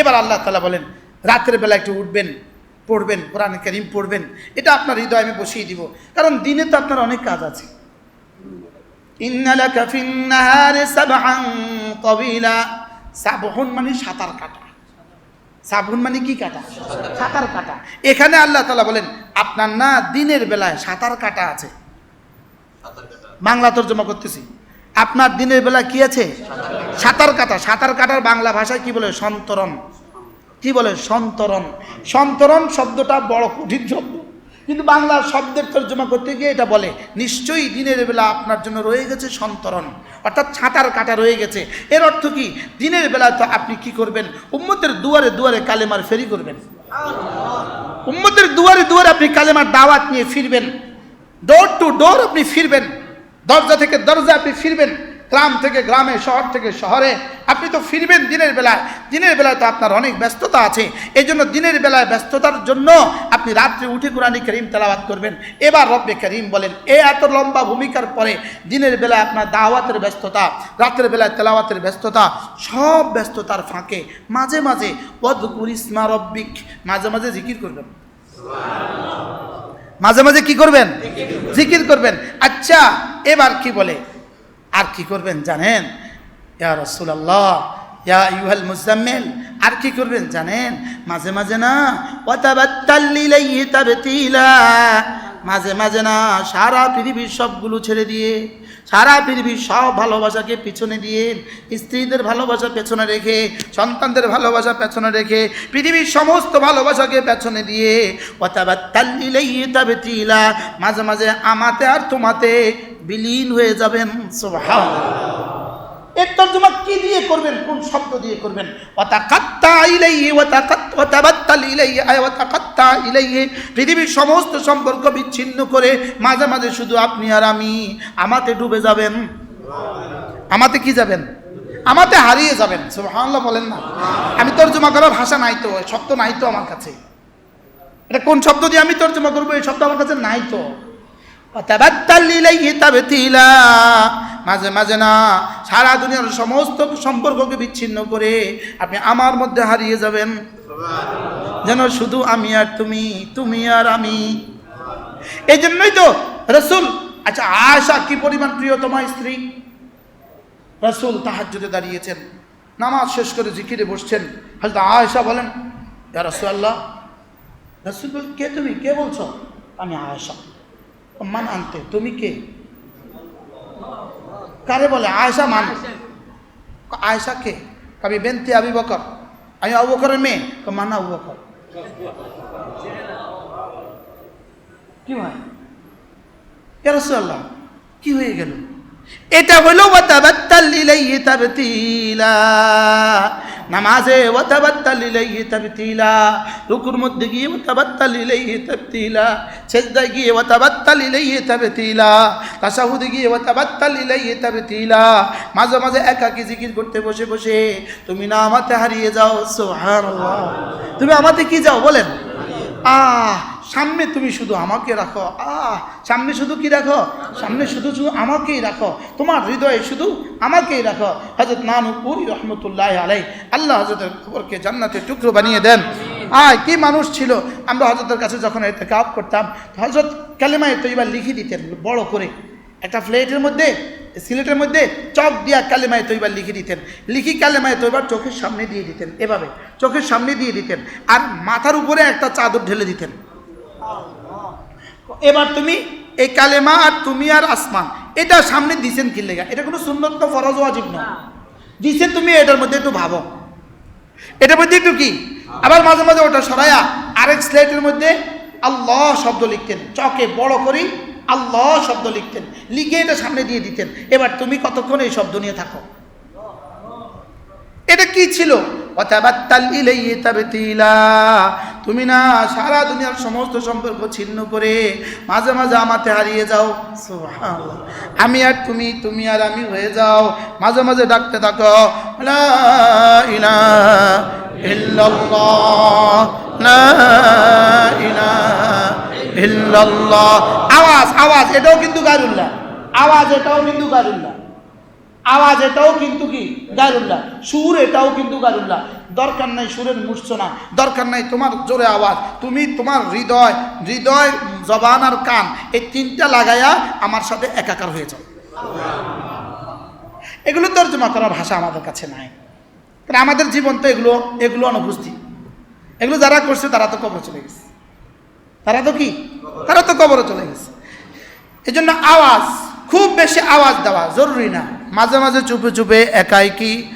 এবার আল্লাহ তালা বলেন, রাতের বেলা একটু উঠবেন, পড়বেন, কোরআন করিম পড়বেন, এটা আপনার হৃদয়ে, আমি বসিয়ে দিব। কারণ দিনে তো আপনার অনেক কাজ আছে। সাবহন মানে সাঁতার কাটা। সাবহুন মানে কি কাটা? সাঁতার কাটা। এখানে আল্লাহ তালা বলেন, আপনার না দিনের বেলায় সাঁতার কাটা আছে? বাংলা তর্জমা করতেছি। আপনার দিনের বেলা কি আছে? সাঁতার কাটা, সাঁতার কাটার বাংলা ভাষায় কি বলে? সন্তরণ। কি বলে? সন্তরণ। সন্তরণ শব্দটা বড় কঠিন শব্দ। কিন্তু বাংলা শব্দের তর্জমা করতে গিয়ে এটা বলে, নিশ্চয়ই দিনের বেলা আপনার জন্য রয়ে গেছে সন্তরণ। অর্থাৎ ছাতার কাটা রয়ে গেছে। এর অর্থ কি? দিনের বেলা তো আপনি কি করবেন? উম্মতের দুয়ারে দুয়ারে কালেমার ফেরি করবেন। উম্মতের দুয়ারে দুয়ারে আপনি কালেমার দাওয়াত নিয়ে ফিরবেন। ডোর টু ডোর আপনি ফিরবেন। দরজা থেকে দরজা আপনি ফিরবেন। গ্রাম থেকে গ্রামে, শহর থেকে শহরে। আপনি তো ফিরবেন দিনের বেলায়। দিনের বেলায় তো আপনার অনেক ব্যস্ততা আছে। এই জন্য দিনের বেলায় ব্যস্ততার জন্য আপনি রাত্রে উঠে কোরআনী করিম তেলাওয়াত করবেন। এবার রব্বে করিম বলেন, এ এত লম্বা ভূমিকার পরে দিনের বেলায় আপনার দাওয়াতের ব্যস্ততা, রাতের বেলায় তেলাওয়াতের ব্যস্ততা, সব ব্যস্ততার ফাঁকে। মাঝে মাঝে পদপুর ইসমা রব্বিক। মাঝে মাঝে জিকির করবেন। মাঝে মাঝে কি করবেন? জিকির করবেন। আচ্ছা এবার কি বলে? আর কি করবেন জানেন? ইয়া রসুল্লাহ ইয়া ইউহাল মুজাম্মেল আর কি করবেন জানেন? মাঝে মাঝে না মাঝে মাঝে না সারা পৃথিবীর সবগুলো ছেড়ে দিয়ে, সারা পৃথিবীর সব ভালোবাসাকে পিছনে দিয়ে, স্ত্রীদের ভালোবাসা পেছনে রেখে, সন্তানদের ভালোবাসা পেছনে রেখে, পৃথিবীর সমস্ত ভালোবাসাকে পেছনে দিয়ে ওয়াতাবাত্তাল্লিলাইহি তাবতিলা, মাঝে মাঝে আমাতে আর তোমাতে বিলীন হয়ে যাবেন এর তর্জমা কি দিয়ে করবেন, কোন শব্দ দিয়ে করবেন? পৃথিবীর সমস্ত সম্পর্ক বিচ্ছিন্ন করে মাঝে মাঝে শুধু আপনি আর আমি, আমাতে ডুবে যাবেন। আমাতে কি যাবেন? আমাতে হারিয়ে যাবেন, সুবহানাল্লাহ বলেন না। আমি তর্জমা করার ভাষা নাই তো শব্দ নাই তো আমার কাছে। এটা কোন শব্দ দিয়ে আমি তর্জমা করব? এই শব্দ আমার কাছে নাই তো। মাঝে মাঝে না সারা দুনিয়ার সমস্ত সম্পর্ককে বিচ্ছিন্ন করে আপনি আমার মধ্যে হারিয়ে যাবেন। যেন শুধু আমি আর তুমি তুমি আর আমি। এই জন্যই তো রসুল আচ্ছা আয়সা কি পরিমাণ প্রিয় তোমার স্ত্রী? রসুল তাহাজ্জুদে দাঁড়িয়েছেন নামাজ শেষ করে জিকিরে বসছেন। হয়তো আয়সা বলেন রসুল আল্লাহ রসুল বল, কে তুমি? কে বলছো? আমি আয়সা মান আনতে, তুমি কে? কারে বলে? আয়সা মান। আয়সা কে? কবি বেনতে আবি বকর। আমি আবু বকরের মেয়ে। তো মান আবু বকর। কি হয় রসুল্লাহ কি হয়ে গেল? এটা হলো তাবতিলা। নামাজে ওয়াতাবাত্তাল ইলাইহি তাবতিলা, রুকুর মধ্যে গিয়ে ওয়াতাবাত্তাল ইলাইহি তাবতিলা, সেজদায় গিয়ে ওয়াতাবাত্তাল ইলাইহি তাবতিলা তাশাহুদে গিয়ে ওয়াতাবাত্তাল ইলাইহি তাবতিলা, মাঝে মাঝে একাকি জিকির করতে বসে বসে তুমি না আমাতে হারিয়ে যাও, সুবহানাল্লাহ। তুমি আমাতে কি যাও বলেন? আহ সামনে তুমি শুধু আমাকে রাখো। আহ, সামনে শুধু কি রাখো? সামনে শুধু শুধু আমাকেই রাখো। তোমার হৃদয়ে শুধু আমাকেই রাখো। হজরত নানুপুরি রহমতুল্লাহ আলাই আল্লাহ হজরতের খবরকে জান্নাতে টুকরো বানিয়ে দেন। আয়, কি মানুষ ছিল? আমরা হজরতের কাছে যখন এতে কাপ করতাম হজরত কালেমায় তো এবার লিখে দিতেন বড় করে। একটা ফ্লেটের মধ্যে, সিলেটের মধ্যে চক দিয়া কালেমায় তৈবার লিখে দিতেন। লিখি কালেমায় তৈবার চোখের সামনে দিয়ে দিতেন। এভাবে চোখের সামনে দিয়ে দিতেন। আর মাথার উপরে একটা চাদর ঢেলে দিতেন। এবার তুমি এই কালেমা আর তুমি আর আসমান, এটা সামনে দিছেন কি লেগা? এটা কোনো সুন্দর তো ফরজ ওয়াজিব না দিছেন তুমি, এটার মধ্যে একটু ভাবো। এটার মধ্যে একটু কি? আবার মাঝে মাঝে ওটা সরাইয়া আরেক স্লেটের মধ্যে আল্লাহ শব্দ লিখতেন। চকে বড় করি আল্লাহ শব্দ লিখতেন। লিখে এটা সামনে দিয়ে দিতেন। এবার তুমি কতক্ষণ এই শব্দ নিয়ে থাকো? এটা কি ছিল? ওয়াতাবাত্তাল ইলাইহি তাবতিলা। তুমি না সারা দুনিয়ার সমস্ত সম্পর্ক ছিন্ন করে মাঝে মাঝে আমাতে হারিয়ে যাও। আমি আর তুমি তুমি আর আমি হয়ে যাও। মাঝে মাঝে ডাকতে থাকো আওয়াজ আওয়াজ এটাও কিন্তু গায়রুল্লাহ আওয়াজ এটাও কিন্তু গায়রুল্লাহ আওয়াজ এটাও কিন্তু কি? গায়রুল্লাহ সুর এটাও কিন্তু গায়রুল্লাহ দরকার নাই সুরের মূর্ছনা, দরকার নাই তোমার জোরে আওয়াজ। তুমি তোমার হৃদয় হৃদয়, জবান আর কান এই তিনটা লাগাইয়া আমার সাথে একাকার হয়ে যাও। এগুলো তর্জমা করার ভাষা আমাদের কাছে নাই। কারণ আমাদের জীবন তো এগুলো এগুলো অনুপস্থিত। এগুলো যারা করছে তারা তো কবর চলে গেছে। তারা তো কি? তারা তো কবরে চলে গেছে। এই জন্য আওয়াজ, খুব বেশি আওয়াজ দেওয়া জরুরি না। মাঝে মাঝে চুপে চুপে একাই কি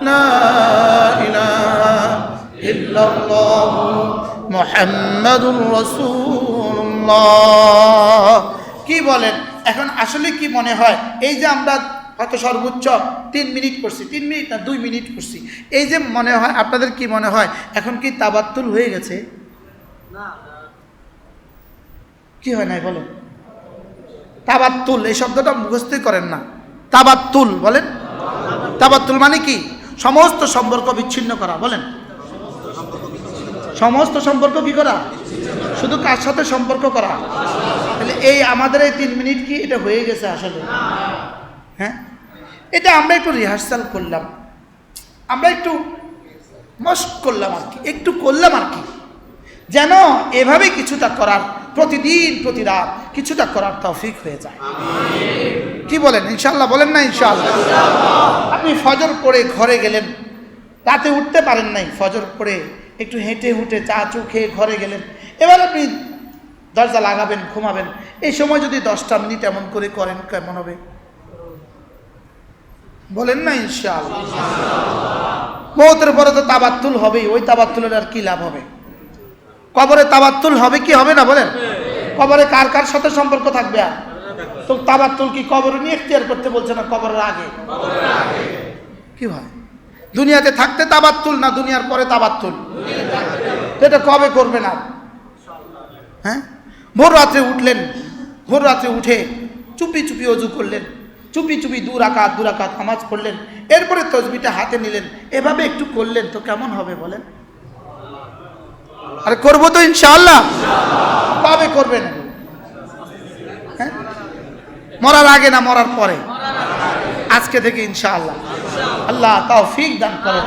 لا إله إلا الله محمد رسول الله কি বলেন এখন আসলে কি মনে হয় এই যে আমরা হয়তো সর্বোচ্চ তিন মিনিট করছি তিন মিনিট না দুই মিনিট করছি এই যে মনে হয় আপনাদের কি মনে হয় এখন কি তাবাত্তুল হয়ে গেছে কি হয় নাই বলেন তাবাত্তুল এই শব্দটা মুখস্থই করেন না তাবাত্তুল বলেন তাবাত্তুল মানে কি সমস্ত সম্পর্ক বিচ্ছিন্ন করা, বলেন। সমস্ত সম্পর্ক কি করা? শুধু কার সাথে সম্পর্ক করা? তাহলে এই আমাদের এই তিন মিনিট কি এটা হয়ে গেছে আসলে? হ্যাঁ? এটা আমরা একটু রিহার্সাল করলাম। আমরা একটু মস্ক করলাম আর কি, একটু করলাম আর কি। যেন এভাবে কিছুটা করার প্রতিদিন, প্রতি রাত কিছুটা করার তৌফিক হয়ে যায়। কি বলেন? ইনশাল্লাহ বলেন না ইনশাল্লাহ আপনি ফজর পড়ে ঘরে গেলেন, রাতে উঠতে পারেন নাই, ফজর পড়ে একটু হেঁটে হুটে চা চু খেয়ে ঘরে গেলেন। এবার আপনি দরজা লাগাবেন, ঘুমাবেন। এই সময় যদি দশটা মিনিট এমন করে করেন, কেমন হবে? বলেন না ইনশাল মৌতের পরে তো তাবাত্তুল হবেই, ওই তাবাত্তুলের আর কি লাভ হবে? কবরে তাবাত্তুল হবে কি হবে না বলেন? কবরে কার কার সাথে সম্পর্ক থাকবে আর? তো তাবাত্তুল কি কবরে নিয়ে এখতিয়ার করতে বলছে না কবরের আগে? কি হয়? দুনিয়াতে থাকতে তাবাত্তুল না দুনিয়ার পরে তাবাত্তুল? এটা কবে করবেন আর হ্যাঁ? ভোর রাত্রে উঠলেন, ভোর রাত্রে উঠে চুপি চুপি অজু করলেন, চুপি চুপি দু রাকাত দু রাকাত নামাজ পড়লেন, এরপরে তসবিটা হাতে নিলেন, এভাবে একটু করলেন তো কেমন হবে বলেন? আরে করব তো ইনশাআল্লাহ। কবে করবেন? মরার আগে না মরার পরে? আজকে থেকে ইনশাআল্লাহ। আল্লাহ তাও ফিক দান করেন।